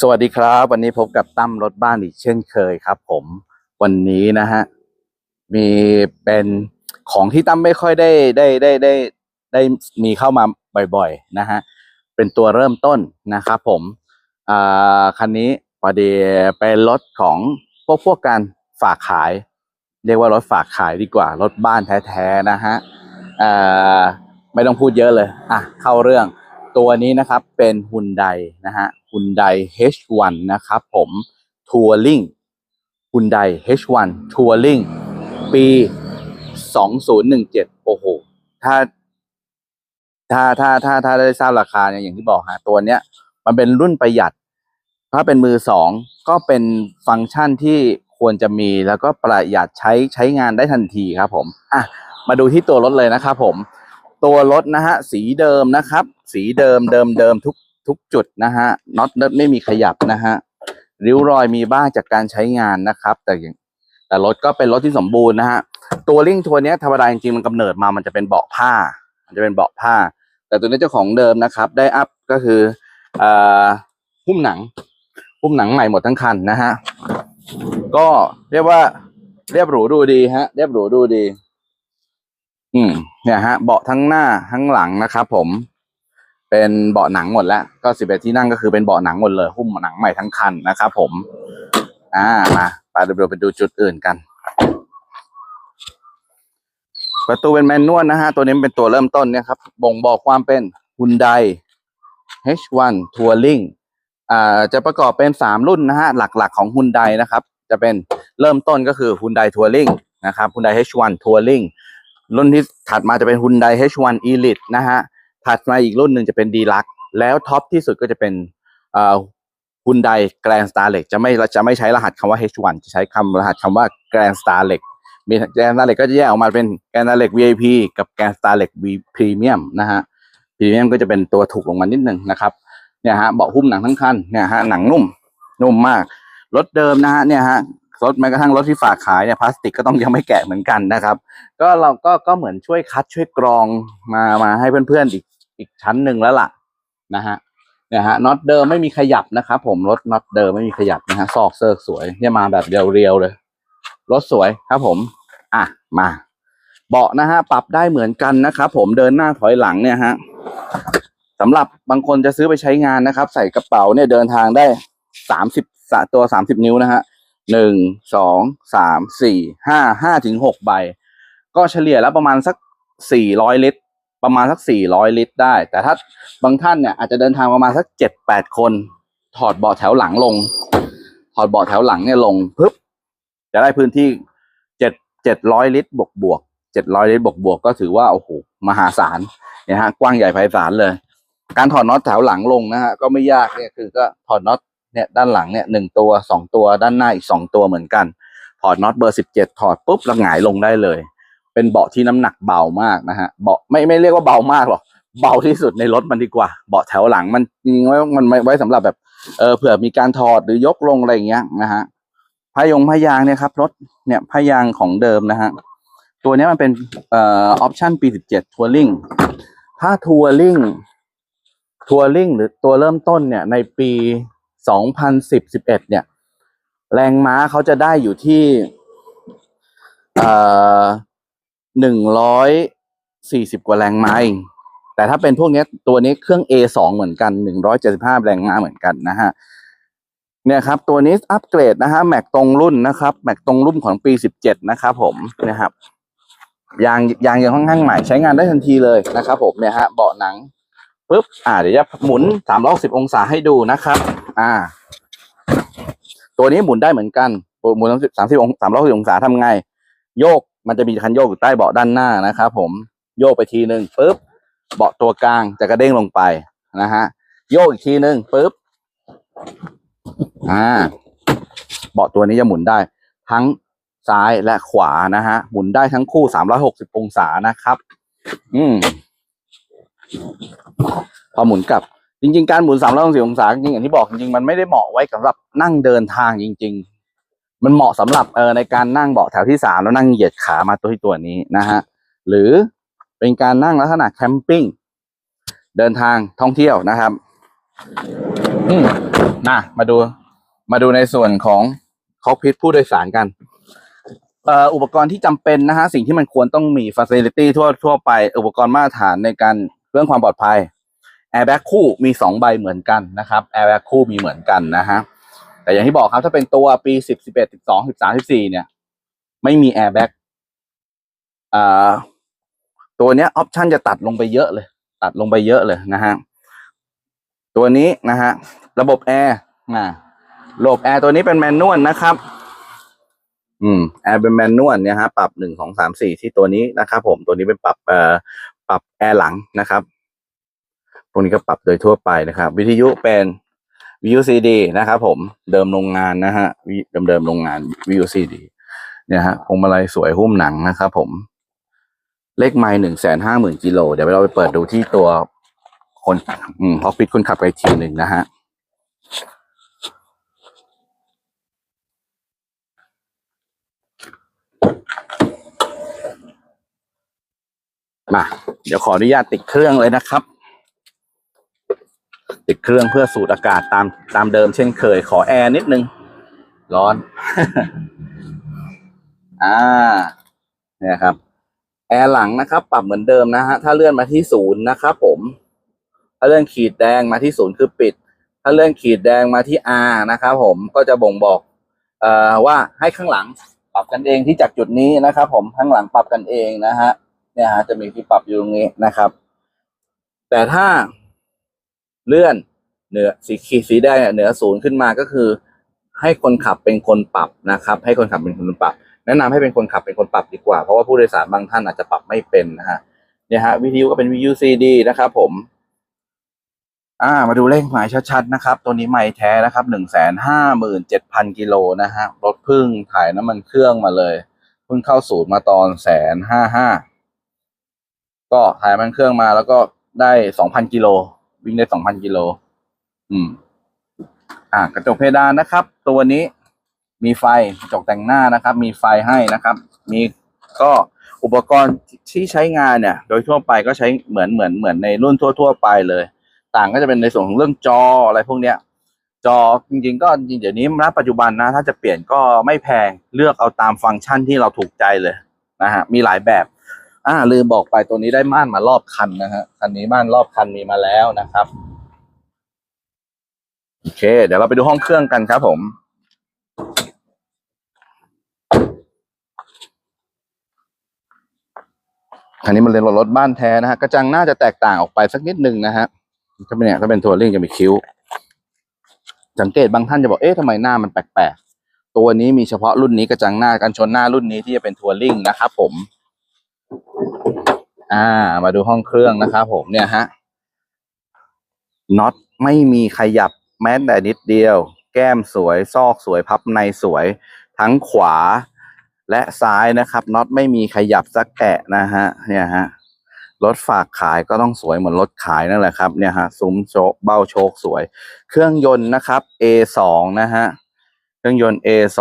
สวัสดีครับ วันนี้พบกับตั้มรถบ้านอีกเช่นเคยครับ ผมวันนี้นะฮะมีเป็นของที่ตั้มไม่ค่อยได้ได้ได้ได้ได้มีเข้ามาบ่อยๆนะฮะเป็นตัวเริ่มต้นนะครับผมอ่าคันนี้พอดีเป็นรถของพวกพวกการฝากขาย เรียกว่ารถฝากขายดีกว่ารถบ้านแท้ๆนะฮะอ่าไม่ต้องพูดเยอะเลยอะเข้าเรื่อง ตัวนี้นะครับเป็นฮุนไดนะฮะฮุนได H1 นะครับผมทัวริงฮุนได H1 ทัวริงปี 2017 โอ้โห ถ้า ถ้าถ้าถ้าถ้าได้ทราบราคาเนี่ยอย่างที่บอกฮะตัวเนี้ย มันเป็นรุ่นประหยัด ถ้าเป็นมือสองก็เป็นฟังก์ชันที่ควรจะมีแล้วก็ประหยัดใช้ใช้งานได้ทันทีครับผม อะ มาดูที่ตัวรถเลยนะครับผม ตัวรถนะฮะสีเดิมนะครับ สีเดิมเดิมเดิมทุกทุกจุดนะฮะน็อตนิร์ดไม่มีขยับนะฮะริ้วรอยมีบ้างจากการใช้งานนะครับ แต่อย่างแต่รถก็เป็นรถที่สมบูรณ์นะฮะตัวลิงทัวเนี้ยธรรมดาจริงๆมันกำเนิดมามันจะเป็นเบาะผ้า มันจะเป็นเบาะผ้า แต่ตัวนี้เจ้าของเดิมนะครับ ได้อัพก็คืออ่อหุ้มหนัง หุ้มหนังใหม่หมดทั้งคันนะฮะก็เรียกว่าเรียบหรูดูดีฮะ เรียบหรูดูดี อืม เนี่ยฮะเบาะทั้งหน้าทั้งหลังนะครับผม เป็นเบาะหนังหมดแล้วก็สิบเอ็ดที่นั่งก็คือเป็นเบาะหนังหมดเลย หุ้มหนังใหม่ทั้งคันนะครับผม อ่ามาไปเดี๋ยวไปดูจุดอื่นกัน ประตูเป็นแมนนวลนะฮะ ตัวนี้เป็นตัวเริ่มต้นเนี่ยครับ บ่งบอกความเป็น Hyundai H1 Touring อ่าจะประกอบเป็นสามรุ่นนะฮะ หลักๆของ Hyundai นะครับ จะเป็นเริ่มต้นก็คือ Hyundai Touring นะครับ Hyundai H1 Touring รุ่นที่ถัดมาจะเป็น Hyundai H1 Elite นะฮะ ถัดมาอีกรุ่นหนึ่งจะเป็น Deluxe แล้วท็อปที่สุดก็จะเป็นเอ่อ Hyundai Grand Starlet จะไม่จะไม่ใช้รหัสคำว่า H1 จะใช้คำรหัสคำว่า Grand Starlet มี Grand Starlet ก็จะแยกออกมาเป็น Grand Starlet VIP กับ Grand Starlet V Premium นะฮะ Premium ก็จะเป็นตัวถูกลงมานิดนึงนะครับเนี่ยฮะเบาะหุ้มหนังทั้งคันเนี่ยฮะหนังนุ่มนุ่มมากรถเดิมนะฮะเนี่ยฮะ รถแม้กระทั่งรถที่ฝากขายเนี่ยพลาสติกก็ต้องยังไม่แกะเหมือนกันนะครับ ก็เราก็ก็เหมือนช่วยคัดช่วยกรองมามาให้เพื่อนๆอีกอีกชั้นหนึ่งแล้วล่ะนะฮะเนี่ยฮะน็อตเดิมไม่มีขยับนะครับผมรถน็อตเดิมไม่มีขยับนะฮะซอกเซิร์กสวยเนี่ยมาแบบเรียวๆเลยรถสวยครับผม อะมาเบาะนะฮะปรับได้เหมือนกันนะครับผมเดินหน้าถอยหลังเนี่ยฮะสำหรับบางคนจะซื้อไปใช้งานนะครับ ใส่กระเป๋าเนี่ยเดินทางได้สามสิบตัวสามสิบนิ้วนะฮะ หนึ่งสองสามสี่ห้าห้าถึงหกใบ ก็เฉลี่ยแล้วประมาณสักสี่ร้อยลิตร ประมาณสักสี่ร้อยลิตรได้ แต่ถ้าบางท่านเนี่ยอาจจะเดินทางประมาณสักเจ็ดแปดคน ถอดเบาะแถวหลังลง ถอดเบาะแถวหลังเนี่ยลงปึ๊บจะได้พื้นที่เจ็ดเจ็ดร้อยลิตรบวกบวกเจ็ดร้อยลิตรบวกบวกก็ถือว่าโอ้โหมหาศาลเนี่ยฮะกว้างใหญ่ไพศาลเลย การถอดน็อตแถวหลังลงนะฮะก็ไม่ยากเนี่ยคือก็ถอดน็อต เนี่ยด้านหลังเนี่ยหนึ่งตัวสองตัวด้านหน้าอีกสองตัวเหมือนกัน ถอดน็อตเบอร์สิบเจ็ดถอดปุ๊บแล้วหงายลงได้เลย เป็นเบาะที่น้ำหนักเบามากนะฮะเบาะไม่ไม่เรียกว่าเบามากหรอกเบาที่สุดในรถมันดีกว่า เบาะแถวหลังมันจริงไว้มันไว้สำหรับแบบเออเผื่อมีการถอดหรือยกลงอะไรอย่างเงี้ยนะฮะพายงพายางเนี่ยครับรถเนี่ยพายางของเดิมนะฮะตัวนี้มันเป็นเอ่อออปชั่นปีสิบเจ็ดทัวริงถ้าทัวริงทัวริงหรือตัวเริ่มต้นเนี่ยในปี สองพันสิบสิบเนี่ย แรงม้าเขาจะได้อยู่ที่เอ่อหนึ่งร้อยสี่สิบกว่าแรงม้าเองแต่ถ้าเป็นพวกนี้ตัวนี้เครื่อง A สองเหมือนกันหนึ่งร้อยเจ็ดสิบห้าแรงม้าเหมือนกันนะฮะเนี่ยครับ ตัวนี้อัปเกรดนะฮะแม็กตรงรุ่นนะครับแม็กตรงรุ่นของปีสิบเจ็ดนะครับผมนะครับยางยางยังค่อนข้างใหม่ใช้งานได้ทันทีเลยนะครับผมเนี่ยฮะเบาะหนัง ปุ๊บ อ่า เดี๋ยวจะหมุนสามร้อยสิบองศาให้ดูนะครับ อ่า ตัวนี้หมุนได้เหมือนกัน หมุนสามสิบองสามร้อยองศาทำไง โยก มันจะมีคันโยกอยู่ใต้เบาะด้านหน้านะครับผม โยกไปทีหนึ่งปุ๊บ เบาะตัวกลางจะกระเด้งลงไปนะฮะ โยกอีกทีหนึ่งปุ๊บ อ่า เบาะตัวนี้จะหมุนได้ ทั้งซ้ายและขวานะฮะ หมุนได้ทั้งคู่สามร้อยหกสิบองศานะครับ อืม พอหมุนกลับ จริง ๆ การหมุนสามร้อยหกสิบองศาจริงๆอย่างที่บอกจริงๆมันไม่ได้เหมาะไว้สำหรับนั่งเดินทางจริง ๆ มันเหมาะสำหรับเออในการนั่งเบาะแถวที่สามแล้วนั่งเหยียดขามาตัวที่ตัวนี้นะฮะหรือเป็นการนั่งลักษณะแคมปิ้งเดินทางท่องเที่ยวนะครับอืมนะมาดูมาดูในส่วนของคอกพิทผู้โดยสารกันเอ่ออุปกรณ์ที่จำเป็นนะฮะสิ่งที่มันควรต้องมี facility ทั่วทั่วไป อุปกรณ์มาตรฐานในการ เรื่องความปลอดภัย airbag คู่มีสองใบเหมือนกันนะครับ airbag คู่มีเหมือนกันนะฮะแต่อย่างที่บอกครับถ้าเป็นตัวปีสิบสิบเอ็ดสิบสองสิบสามสิบสี่เนี่ย ไม่มี airbag อ่าตัวเนี้ยออปชันจะตัดลงไปเยอะเลย ตัดลงไปเยอะเลยนะฮะตัวนี้นะฮะระบบแอร์นะระบบแอร์ตัวนี้เป็นแมนนวลนะครับ อืมแอร์เป็นแมนนวลเนี่ยฮะปรับหนึ่งสองสามสี่ที่ตัวนี้นะครับผมตัวนี้เป็นปรับเอ่อ ปรับแอร์หลังนะครับพวกนี้ก็ปรับโดยทั่วไปนะครับ วิทยุเป็นวิทยุซีดีนะครับผมเดิมโรงงานนะฮะวิเดิมเดิมโรงงานวิทยุซีดีเนี่ยฮะพวงมาลัยสวยหุ้มหนังนะครับผม เลขไมล์หนึ่งแสนห้าหมื่นกิโลเดี๋ยวเราไปเปิดดูที่ตัวคนอืมฮอกปิดคนขับไปอีกทีหนึ่งนะฮะมา เดี๋ยวขออนุญาตติดเครื่องเลยนะครับ ติดเครื่องเพื่อสูดอากาศตามตามเดิมเช่นเคย ขอแอร์นิดนึง ร้อน อ่า เนี่ยครับ แอร์หลังนะครับ ปรับเหมือนเดิมนะฮะ ถ้าเลื่อนมาที่ศูนย์นะครับผม ถ้าเลื่อนขีดแดงมาที่ศูนย์คือปิด ถ้าเลื่อนขีดแดงมาที่ R นะครับผม ก็จะบ่งบอก เอ่อว่าให้ข้างหลัง ปรับกันเองที่จากจุดนี้นะครับผม ข้างหลังปรับกันเองนะฮะ เนี่ยฮะจะมีที่ปรับอยู่ตรงนี้นะครับ แต่ถ้าเลื่อนเหนือสีขีดสีแดงเนี่ยเหนือศูนย์ขึ้นมาก็คือ ให้คนขับเป็นคนปรับนะครับ ให้คนขับเป็นคนปรับ แนะนำให้เป็นคนขับเป็นคนปรับดีกว่า เพราะว่าผู้โดยสารบางท่านอาจจะปรับไม่เป็นนะฮะเนี่ยฮะวิทยุก็เป็นวิทยุซีดีนะครับผม อ่า มาดูเลขหมายชัดๆนะครับ ตัวนี้ไม่แท้นะครับหนึ่งแสนห้าหมื่นเจ็ดพันกิโลนะฮะรถพึ่งถ่ายน้ำมันเครื่องมาเลยเพิ่งเข้าศูนย์มาตอนแสนห้าห้า ก็ถ่ายมันเครื่องมาแล้วก็ได้สองพันกิโลวิ่งได้สองพันกิโลอืม อ่ากระจกเพดานนะครับ ตัวนี้มีไฟกระจกแต่งหน้านะครับ มีไฟให้นะครับ มีก็อุปกรณ์ที่ใช้งานเนี่ย โดยทั่วไปก็ใช้เหมือนเหมือนเหมือนในรุ่นทั่ว ๆ ไปเลย ต่างก็จะเป็นในส่วนของเรื่องจออะไรพวกเนี้ย จอจริงๆ ก็จริงเดี๋ยวนี้ณปัจจุบันนะ ถ้าจะเปลี่ยนก็ไม่แพงเลือกเอาตามฟังก์ชันที่เราถูกใจเลยนะฮะมีหลายแบบ อ่าลืมบอกไปตัวนี้ได้ม่านมารอบคันนะฮะคันนี้ม่านรอบคันมีมาแล้วนะครับโอเค เดี๋ยวเราไปดูห้องเครื่องกันครับผมคันนี้มันเรียนรถบ้านแท้นะฮะกระจังน่าจะแตกต่างออกไปสักนิดนึงนะฮะถ้าเป็นเนี่ยถ้าเป็นทัวริงจะมีคิ้ว สังเกตบางท่านจะบอกเอ๊ะทำไมหน้ามันแปลกๆตัวนี้มีเฉพาะรุ่นนี้กระจังหน้ากันชนหน้ารุ่นนี้ที่จะเป็นทัวริงนะครับผม อ่า มาดูห้องเครื่องนะครับผมเนี่ยฮะน็อตไม่มีขยับแม้แต่นิดเดียว แก้มสวย ซอกสวยพับในสวย ทั้งขวาและซ้ายนะครับน็อตไม่มีขยับสักแกะนะฮะ เนี่ยฮะรถฝากขายก็ต้องสวยเหมือนรถขายนั่นแหละครับ เนี่ยฮะซุ้มโชคเบ้าโชคสวย เครื่องยนต์นะครับ A2 นะฮะเครื่องยนต์ A2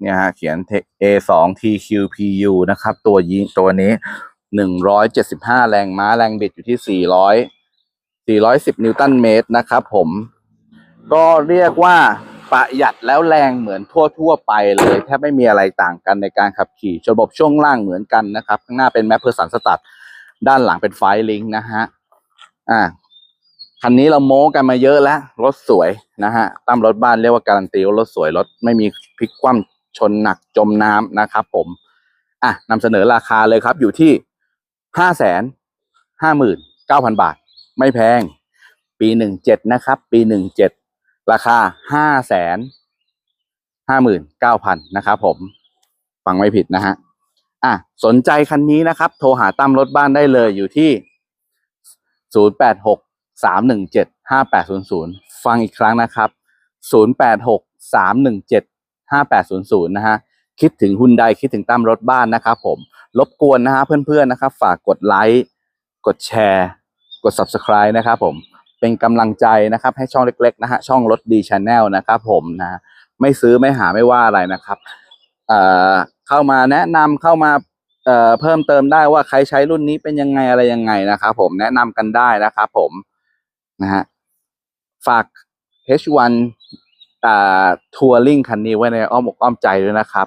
เนี่ยฮะเขียน A2 TQPU นะครับ ตัวยิงตัวนี้ 175แรงม้าแรงบิดอยู่ที่400 410นิวตันเมตรนะครับผม ก็เรียกว่าประหยัดแล้วแรงเหมือนทั่วๆไปเลยแทบไม่มีอะไรต่างกันในการขับขี่ระบบช่วงล่างเหมือนกันนะครับ ข้างหน้าเป็นแมปเพอร์สันสตัดด้านหลังเป็นไฟลิงนะฮะอ่าคันนี้เราโม้กันมาเยอะแล้ว รถสวยนะฮะตั้มรถบ้านเรียกว่าการันตีว่ารถสวยรถไม่มีพลิกคว่ำชนหนักจมน้ำนะครับผม อะนำเสนอราคาเลยครับอยู่ที่ ห้าแสนห้าหมื่นเก้าพันบาท ไม่แพง ปีหนึ่งเจ็ดนะครับ ปีหนึ่งเจ็ดราคาห้าแสนห้าหมื่นเก้าพันนะครับผม ฟังไม่ผิดนะฮะ อะ สนใจคันนี้นะครับ โทรหาตั้มรถบ้านได้เลยอยู่ที่0 8 6 3 1 7 5 8 0 0ฟังอีกครั้งนะครับ0 8 6 3 1 7 5 8 0 0นะฮะ คิดถึงฮุนไดคิดถึงตั้มรถบ้านนะครับผมรบกวนนะฮะเพื่อนๆนะครับ ฝากกดไลค์กดแชร์ กด subscribe นะครับผมเป็นกำลังใจนะครับ ให้ช่องเล็กๆนะฮะช่องรถดีชาแนลนะครับผมนะไม่ซื้อไม่หาไม่ว่าอะไรนะครับเอ่อเข้ามาแนะนำเข้ามาเอ่อเพิ่มเติมได้ว่าใครใช้รุ่นนี้เป็นยังไงอะไรยังไงนะครับผมแนะนำกันได้นะครับผมนะฮะฝาก H1 อ่าทัวริงคันนี้ไว้ในอ้อมอกอ้อมใจด้วยนะครับ